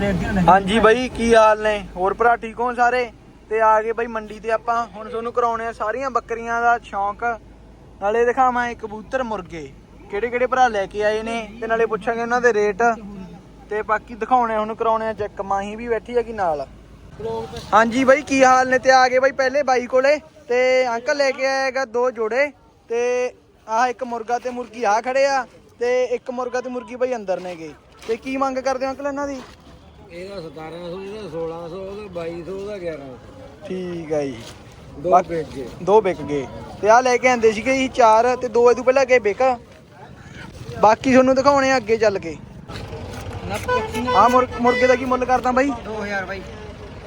ਦੇ ਅੱਗੇ ਨਹੀਂ ਹਾਂਜੀ ਬਾਈ, ਕੀ ਹਾਲ ਨੇ? ਹੋਰ ਭਰਾ ਠੀਕ ਹੋ ਸਾਰੇ? ਤੇ ਆ ਗਏ ਬਾਈ ਮੰਡੀ ਤੇ ਆਪਾਂ। ਹੁਣ ਤੁਹਾਨੂੰ ਕਰਾਉਣੇ ਆ ਸਾਰੀਆਂ ਬੱਕਰੀਆਂ ਦਾ ਸ਼ੌਂਕ। ਨਾਲੇ ਦਿਖਾਵਾਂ ਇਹ ਕਬੂਤਰ ਮੁਰਗੇ। ਕਿਹੜੇ ਕਿਹੜੇ ਭਰਾ ਲੈ ਕੇ ਆਏ ਨੇ? ਤੇ ਨਾਲੇ ਪੁੱਛਾਂਗੇ ਉਹਨਾਂ ਦੇ ਰੇਟ। ਤੇ ਬਾਕੀ ਦਿਖਾਉਣੇ ਹੁਣ ਕਰਾਉਣੇ ਆ ਚੈੱਕ। ਮਾਹੀ ਵੀ ਬੈਠੀ ਆ ਕਿ ਨਾਲ। ਹਾਂਜੀ ਬਾਈ, ਕੀ ਹਾਲ ਨੇ? ਤੇ ਆ ਗਏ ਬਾਈ ਪਹਿਲੇ ਬਾਈ ਕੋਲੇ। ਤੇ ਅੰਕਲ ਲੈ ਕੇ ਆਏਗਾ ਦੋ ਜੋੜੇ। ਤੇ ਆਹ ਇੱਕ ਮੁਰਗਾ ਤੇ ਮੁਰਗੀ ਆ ਖੜੇ ਆ। ਤੇ ਇੱਕ ਮੁਰਗਾ ਤੇ ਮੁਰਗੀ ਬਾਈ ਅੰਦਰ ਨੇ ਗਏ ਤੇ ਕੀ ਮੰਗ ਕਰਦੇ ਹੋ ਅੰਕਲ ਇਹਨਾਂ ਦੀ? ਇਹਦਾ 1700 ਇਹਦਾ 1600 ਉਹਦਾ 2200 ਉਹਦਾ 1100 ਠੀਕ ਹੈ ਜੀ। ਦੋ ਬਾਕੀ- ਵੇਚ ਗਏ। ਦੋ ਵਿਕ ਗਏ। ਤੇ ਆ ਲੈ ਕੇ ਆਂਦੇ ਸੀਗੇ ਜੀ ਚਾਰ ਤੇ ਦੋ ਇਹਦੋਂ ਪਹਿਲਾਂ ਗਏ ਵਿਕ। ਬਾਕੀ ਤੁਹਾਨੂੰ ਦਿਖਾਉਣੇ ਆ ਅੱਗੇ ਚੱਲ ਕੇ। ਆ ਮੁਰਗੇ ਦਾ ਕੀ ਮੁੱਲ ਕਰਦਾ ਬਾਈ? 2000 ਬਾਈ।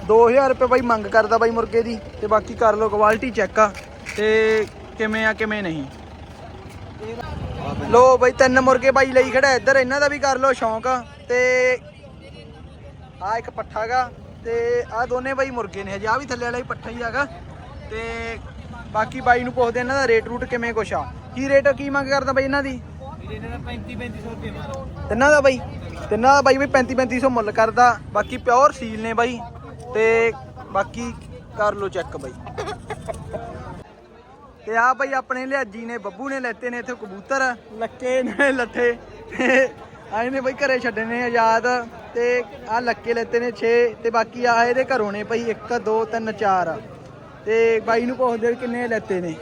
2000 ਰੁਪਏ ਬਾਈ ਮੰਗ ਕਰਦਾ ਬਾਈ ਮੁਰਗੇ ਦੀ। ਤੇ ਬਾਕੀ ਕਰ ਲਓ ਕੁਆਲਿਟੀ ਚੈੱਕ ਆ। ਤੇ ਕਿਵੇਂ ਆ ਕਿਵੇਂ ਨਹੀਂ? ਲੋ ਬਾਈ ਤਿੰਨ ਮੁਰਗੇ ਬਾਈ ਲਈ ਖੜਾ ਇੱਧਰ। ਇਹਨਾਂ ਦਾ ਵੀ ਕਰ ਲਓ ਸ਼ੌਂਕ। ਤੇ ਆ ਇੱਕ ਪੱਠਾ ਗਾ ਤੇ ਆ ਦੋਨੇ ਬਾਈ ਮੁਰਗੇ ਨੇ ਹਜੇ ਆ ਵੀ ਥੱਲੇ ਵਾਲਾ ਹੀ ਪੱਠਾ ਹੀ ਹੈਗਾ। ਤੇ ਬਾਕੀ ਬਾਈ ਨੂੰ ਪੁੱਛਦੇ ਇਹਨਾਂ ਦਾ ਰੇਟ ਰੂਟ ਕਿਵੇਂ ਕੁਛ ਆ। ਕੀ ਰੇਟ ਕੀ ਮੰਗ ਕਰਦਾ ਬਾਈ ਇਹਨਾਂ ਦੀ? ਇਹਦੇ ਦਾ 35 3500 ਰੁਪਏ ਮਾਰੋ ਤਿੰਨਾਂ ਦਾ ਬਾਈ? ਤਿੰਨਾਂ ਦਾ ਬਾਈ ਵੀ 35 3500 ਮੁੱਲ ਕਰਦਾ। ਬਾਕੀ ਪਿਓਰ ਸੀਲ ਨੇ ਬਾਈ। ਤੇ ਬਾਕੀ ਕਰ ਲੋ ਚੈੱਕ ਬਾਈ। ਤੇ ਆ ਬਾਈ ਆਪਣੇ ਲਿਆਜੀ ਨੇ ਬੱਬੂ ਨੇ ਲੈਤੇ ਨੇ ਇੱਥੇ ਕਬੂਤਰ। ਲੱਕੇ ਨੇ ਲੱਠੇ। ਆਏ ਨੇ ਬਾਈ ਘਰੇ ਛੱਡੇ ਨੇ ਆਜ਼ਾਦ ਤੇ ਆ ਲੱਕੇ ਲੈਤੇ ਨੇ 6 ਤੇ ਬਾਕੀ ਆ ਇਹਦੇ ਘਰੋਂ ਨੇ ਬਾਈ 1 2 3 4 ਤੇ ਬਾਈ ਨੂੰ ਪੁੱਛਦੇ ਕਿੰਨੇ ਲੈਤੇ ਨੇ।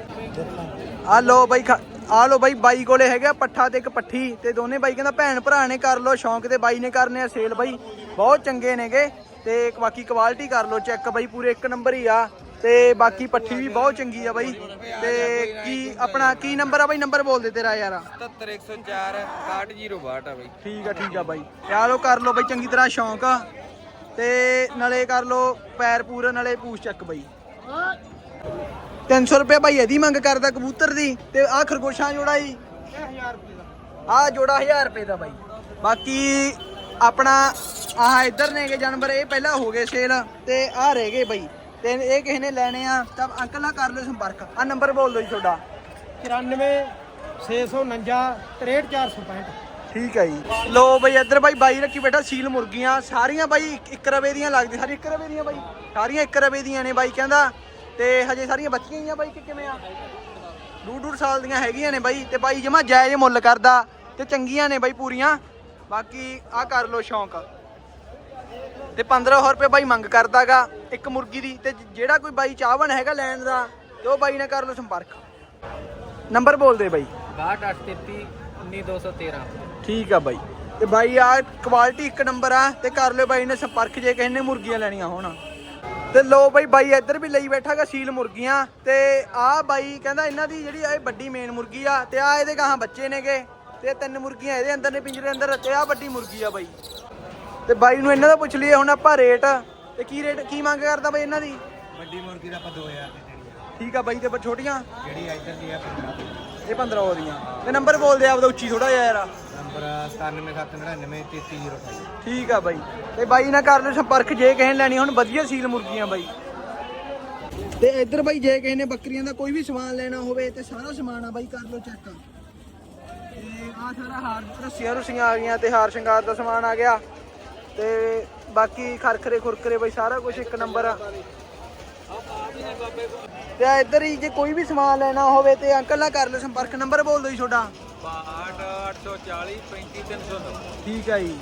ਆ ਲੋ ਬਾਈ ਖਾ- ਆ ਲੋ ਬਾਈ ਬਾਈ ਕੋਲੇ ਹੈਗਾ ਪੱਠਾ ਤੇ ਇੱਕ ਪੱਠੀ ਤੇ ਦੋਨੇ ਬਾਈ ਕਹਿੰਦਾ ਭੈਣ ਭਰਾ ਨੇ ਕਰ ਲੋ ਸ਼ੌਂਕ ਤੇ ਬਾਈ ਨੇ ਕਰਨੇ ਆ ਸੇਲ ਬਾਈ। ਬਹੁਤ ਚੰਗੇ ਨੇਗੇ ਤੇ ਬਾਕੀ ਕੁਆਲਿਟੀ ਕਰ ਲੋ ਚੈੱਕ ਬਾਈ ਪੂਰੇ ਇੱਕ ਨੰਬਰ ਹੀ ਆ। ਤੇ ਬਾਕੀ ਪੱਠੀ ਵੀ ਬਹੁਤ ਚੰਗੀ ਆ ਬਾਈ। ਤੇ ਕੀ ਆਪਣਾ ਕੀ ਨੰਬਰ ਆ ਬਾਈ? ਨੰਬਰ ਬੋਲ ਦੇ ਤੇਰਾ ਯਾਰ। 77104 61062 ਆ ਬਾਈ। ਠੀਕ ਆ ਠੀਕ ਆ ਬਾਈ। ਆ ਲੋ ਕਰ ਲੋ ਬਾਈ ਚੰਗੀ ਤਰ੍ਹਾਂ ਸ਼ੌਂਕ ਆ। ਤੇ ਨਾਲੇ ਕਰ ਲੋ ਪੈਰ ਪੂਰੇ ਨਾਲੇ ਪੂਛ ਚੱਕ ਬਾਈ। 300 ਰੁਪਏ ਬਾਈ ਇਹਦੀ ਮੰਗ ਕਰਦਾ ਕਬੂਤਰ ਦੀ। ਤੇ ਆ ਖਰਗੋਸ਼ਾਂ ਜੋੜਾ ਜੀ। 1000 ਰੁਪਏ ਦਾ ਆ ਜੋੜਾ 1000 ਰੁਪਏ ਦਾ ਬਾਈ। ਬਾਕੀ ਆਪਣਾ ਆਹ ਇੱਧਰ ਨੇਗੇ ਜਾਨਵਰ ਇਹ ਪਹਿਲਾਂ ਹੋ ਗਏ ਸੇਲ। ਤੇ ਆ ਰਹਿ ਗਏ ਬਾਈ। ਤੇ ਇਹ ਕਿਸੇ ਨੇ ਲੈਣੇ ਆ ਤਾਂ ਅੰਕਲ ਨਾਲ ਕਰ ਲਿਓ ਸੰਪਰਕ। ਆ ਨੰਬਰ ਬੋਲ ਦਿਓ ਜੀ ਤੁਹਾਡਾ। 94 649 63465 ਠੀਕ ਹੈ ਜੀ। ਲੋ ਬਈ ਇੱਧਰ ਬਾਈ ਬਾਈ ਰੱਖੀ ਬੈਠਾ ਸੀਲ ਮੁਰਗੀਆਂ। ਸਾਰੀਆਂ ਬਾਈ ਇੱਕ- ਇੱਕ ਰਵੇ ਦੀਆਂ ਲੱਗਦੀਆਂ ਸਾਰੀ ਇੱਕ ਰਵੇ ਦੀਆਂ ਬਾਈ। ਸਾਰੀਆਂ ਇੱਕ ਰਵੇ ਦੀਆਂ ਨੇ ਬਾਈ ਕਹਿੰਦਾ। ਤੇ ਹਜੇ ਸਾਰੀਆਂ ਬੱਚੀਆਂ ਹੀ ਆ ਬਾਈ ਕਿ ਕਿਵੇਂ ਆ? ਡੂਢ ਡੂਢ ਸਾਲ ਦੀਆਂ ਹੈਗੀਆਂ ਨੇ ਬਾਈ। ਤੇ ਬਾਈ ਜਮਾ ਜਾਇਜ਼ ਮੁੱਲ ਕਰਦਾ। ਤੇ ਚੰਗੀਆਂ ਨੇ ਬਾਈ ਪੂਰੀਆਂ। ਬਾਕੀ ਆ ਕਰ ਲੋ ਸ਼ੌਂਕ। ਤੇ 1500 ਰੁਪਏ ਬਾਈ ਮੰਗ ਕਰਦਾਗਾ। ਇੱਕ ਮੁਰਗੀ ਦੀ ਤੇ ਜਿਹੜਾ ਕੋਈ ਬਾਈ ਚਾਹਵਣ ਹੈਗਾ ਲੈਣ ਦਾ ਤੇ ਉਹ ਬਾਈ ਨਾਲ ਕਰ ਲੋ ਸੰਪਰਕ। ਨੰਬਰ ਬੋਲ ਦੇ ਬਾਈ। 62833 19213 ਠੀਕ ਆ ਬਾਈ। ਤੇ ਬਾਈ ਆ ਕੁਆਲਿਟੀ ਇੱਕ ਨੰਬਰ ਆ ਤੇ ਕਰ ਲਿਓ ਬਾਈ ਨੇ ਸੰਪਰਕ ਜੇ ਕਿਸੇ ਨੇ ਮੁਰਗੀਆਂ ਲੈਣੀਆਂ ਹੋਣ। ਤੇ ਲੋ ਬਾਈ ਬਾਈ ਇੱਧਰ ਵੀ ਲਈ ਬੈਠਾਗਾ ਸੀਲ ਮੁਰਗੀਆਂ ਤੇ ਆ ਬਾਈ ਕਹਿੰਦਾ ਇਹਨਾਂ ਦੀ ਜਿਹੜੀ ਇਹ ਵੱਡੀ ਮੇਨ ਮੁਰਗੀ ਆ ਤੇ ਆ ਇਹਦੇ ਗਾਹਾਂ ਬੱਚੇ ਨੇਗੇ ਤੇ ਤਿੰਨ ਮੁਰਗੀਆਂ ਇਹਦੇ ਅੰਦਰ ਨੇ ਪਿੰਜਰੇ ਅੰਦਰ ਤੇ ਆ ਵੱਡੀ ਮੁਰਗੀ ਆ ਬਾਈ। ਤੇ ਬਾਈ ਨੂੰ ਇਹਨਾਂ ਦਾ ਪੁੱਛ ਲਈਏ ਹੁਣ ਆਪਾਂ ਰੇਟ ਤੇ ਕੀ ਰੇਟ ਕੀ ਮੰਗ ਕਰਦਾ ਬਾਈ ਇਹਨਾਂ ਦੀ? ਵੱਡੀ ਮੁਰਗੀ ਦਾ ਆਪਾਂ 2000 ਦੀ ਦੇਣੀ ਆ। ਠੀਕ ਆ ਬਾਈ ਤੇ ਬ- ਛੋਟੀਆਂ? ਜਿਹੜੀ ਇੱਧਰ ਦੀ ਆ 15 ਇਹ 15 ਹੋ ਦੀਆਂ। ਤੇ ਨੰਬਰ ਬੋਲ ਦੇ ਆਪਦਾ ਉੱਚੀ ਥੋੜਾ ਜਿਹਾ ਯਾਰ। ਨੰਬਰ 9799 33028 ਠੀਕ ਆ ਬਾਈ। ਤੇ ਬਾਈ ਨਾਲ ਕਰ ਲਿਓ ਸੰਪਰਕ ਜੇ ਕਿਸੇ ਨੇ ਲੈਣੀ ਹੁਣ ਵਧੀਆ ਸੀਲ ਮੁਰਗੀਆਂ ਬਾਈ। ਤੇ ਇੱਧਰ ਬਾਈ ਜੇ ਕਿਸੇ ਨੇ ਬੱਕਰੀਆਂ ਦਾ ਕੋਈ ਵੀ ਸਮਾਨ ਲੈਣਾ ਹੋਵੇ ਤੇ ਸਾਰਾ ਸਮਾਨ ਆ ਬਾਈ ਕਰ ਲਓ ਚੈੱਕ। ਤੇ ਆ ਸਾਰਾ ਹਾਰ ਰੱਸੀਆਂ ਰੁੱਸੀਆਂ ਆ ਗਈਆਂ ਤੇ ਹਾਰ ਸ਼ਿੰਗਾਰ ਦਾ ਸਮਾਨ ਆ ਗਿਆ। ਤੇ ਬਾਕੀ ਖਰਖਰੇ ਖੁਰਖਰੇ ਬਾਈ ਸਾਰਾ ਕੁਝ ਇੱਕ ਨੰਬਰ ਆ। ਤੇ ਆ ਇੱਧਰ ਹੀ ਜੇ ਕੋਈ ਵੀ ਸਮਾਨ ਲੈਣਾ ਹੋਵੇ ਤੇ ਅੰਕਲ ਨਾਲ ਕਰ ਲਿਓ ਸੰਪਰਕ ਨੰਬਰ ਬੋਲ ਦਿਓ ਜੀ ਤੁਹਾਡਾ। 840 35309 ਠੀਕ ਹੈ ਜੀ।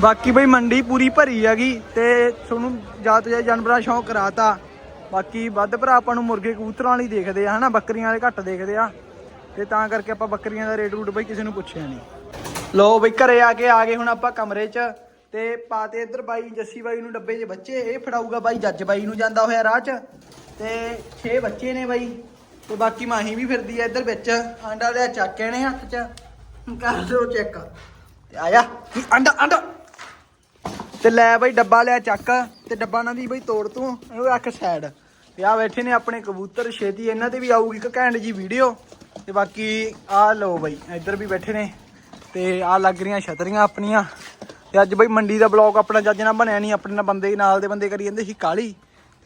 ਬਾਕੀ ਬਈ ਮੰਡੀ ਪੂਰੀ ਭਰੀ ਹੈਗੀ ਤੇ ਤੁਹਾਨੂੰ ਜ਼ਿਆਦਾ ਤੋਂ ਜ਼ਿਆਦਾ ਜਾਨਵਰਾਂ ਦਾ ਸ਼ੌਂਕ ਕਰਾਤਾ। ਬਾਕੀ ਵੱਧ ਭਰਾ ਆਪਾਂ ਨੂੰ ਮੁਰਗੇ ਕਬੂਤਰਾਂ ਵਾਲੀ ਦੇਖਦੇ ਆ ਹਨਾ? ਬੱਕਰੀਆਂ ਵਾਲੇ ਘੱਟ ਦੇਖਦੇ ਆ। ਤੇ ਤਾਂ ਕਰਕੇ ਆਪਾਂ ਬੱਕਰੀਆਂ ਦਾ ਰੇਟ ਰੂਟ ਬਈ ਕਿਸੇ ਨੂੰ ਪੁੱਛਿਆ ਨਹੀਂ। ਲੋ ਬਈ ਘਰੇ ਆ ਕੇ ਆ ਗਏ ਹੁਣ ਆਪਾਂ ਕਮਰੇ 'ਚ। ਤੇ ਪਾਤੇ ਇੱਧਰ ਬਾਈ ਜੱਸੀ ਬਾਈ ਨੂੰ ਡੱਬੇ 'ਚ ਬੱਚੇ, ਇਹ ਫੜਾਊਗਾ ਬਾਈ ਜੱਜ ਬਾਈ ਨੂੰ ਜਾਂਦਾ ਹੋਇਆ ਰਾਹ 'ਚ। ਤੇ 6 ਬੱਚੇ ਨੇ ਬਾਈ, ਤੇ ਬਾਕੀ ਮਾਹੀ ਵੀ ਫਿਰਦੀ ਆ ਇੱਧਰ ਵਿੱਚ, ਆਂਡਾ ਲਿਆ ਚੱਕ ਕੇ ਨੇ ਹੱਥ 'ਚ। ਕਰ ਲਓ ਚੈੱਕ। ਤੇ ਆਇਆ ਕੀ ਆਂਡਾ ਆਂਡਾ। ਤੇ ਲੈ ਬਾਈ ਡੱਬਾ ਲਿਆ ਚੱਕ, ਤੇ ਡੱਬਾ ਨਾ ਦੀ ਬਈ ਤੋੜ ਤੂੰ, ਇਹਨੂੰ ਰੱਖ ਸਾਈਡ ਤੇ ਆ ਬੈਠੇ ਨੇ ਆਪਣੇ ਕਬੂਤਰ, ਛੇਤੀ ਇਹਨਾਂ ਤੇ ਵੀ ਆਊਗੀ ਇੱਕ ਘੈਂਟ ਜੀ ਵੀਡੀਓ ਤੇ ਬਾਕੀ ਆ ਲਓ ਬਈ, ਇੱਧਰ ਵੀ ਬੈਠੇ ਨੇ। ਤੇ ਆ ਲੱਗ ਰਹੀਆਂ ਛਤਰੀਆਂ ਆਪਣੀਆਂ। ਤੇ ਅੱਜ ਬਈ ਮੰਡੀ ਦਾ ਬਲੌਗ ਆਪਣਾ ਜੱਜ ਨਾਲ ਬਣਿਆ ਨਹੀਂ, ਆਪਣੇ ਨਾਲ ਬੰਦੇ ਨਾਲ ਦੇ ਬੰਦੇ ਕਰੀ ਜਾਂਦੇ ਸੀ ਕਾਲੀ।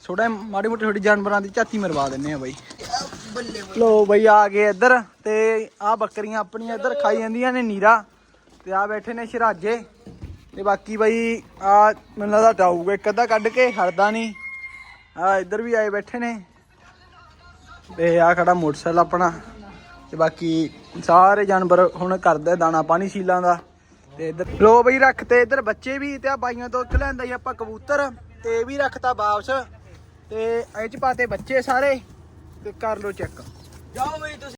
ਥੋੜਾ ਮਾੜੀ ਮੋਟੀ ਛੋਟੀ ਜਾਨਵਰਾਂ ਦੀ ਝਾਤੀ ਮਰਵਾ ਦਿੰਨੇ ਆ ਬਈ। ਲੋ ਬਈ ਆ ਗਏ ਇੱਧਰ ਤੇ ਆ ਬੱਕਰੀਆਂ ਆਪਣੀਆਂ ਇੱਧਰ ਖਾਈ ਜਾਂਦੀਆਂ ਨੇ ਨੀਰਾ ਤੇ ਆ ਬੈਠੇ ਨੇ ਸ਼ਰਾਜੇ। ਤੇ ਬਾਕੀ ਬਾਈ ਆ ਮੈਨੂੰ ਲੱਗਦਾ ਡਾਊਗਾ ਇੱਕ ਅੱਧਾ ਕੱਢ ਕੇ ਖੜਦਾ ਨਹੀਂ। ਆ ਇੱਧਰ ਵੀ ਆਏ ਬੈਠੇ ਨੇ। ਤੇ ਆ ਖੜਾ ਮੋਟਰਸਾਈਕਲ ਆਪਣਾ। ਤੇ ਬਾਕੀ ਸਾਰੇ ਜਾਨਵਰ ਹੁਣ ਕਰਦੇ ਦਾਣਾ ਪਾਣੀ ਸੀਲਾਂ ਦਾ। ਤੇ ਇੱਧਰ ਲੋ ਬਈ ਰੱਖਤੇ ਇੱਧਰ ਬੱਚੇ ਵੀ ਤੇ ਆ ਬਾਈਆਂ ਤੋਂ ਲੈਂਦਾ ਲਿਆਂਦਾ ਆਪਾਂ ਕਬੂਤਰ, ਤੇ ਇਹ ਵੀ ਰੱਖਤਾ ਵਾਪਸ, ਤੇ ਇਹ ਚ ਪਾਤੇ ਬੱਚੇ ਸਾਰੇ, ਤੇ ਕਰ ਲੋ ਚੈੱਕ। ਜਾਓ ਬਈ ਤੁਸੀਂ।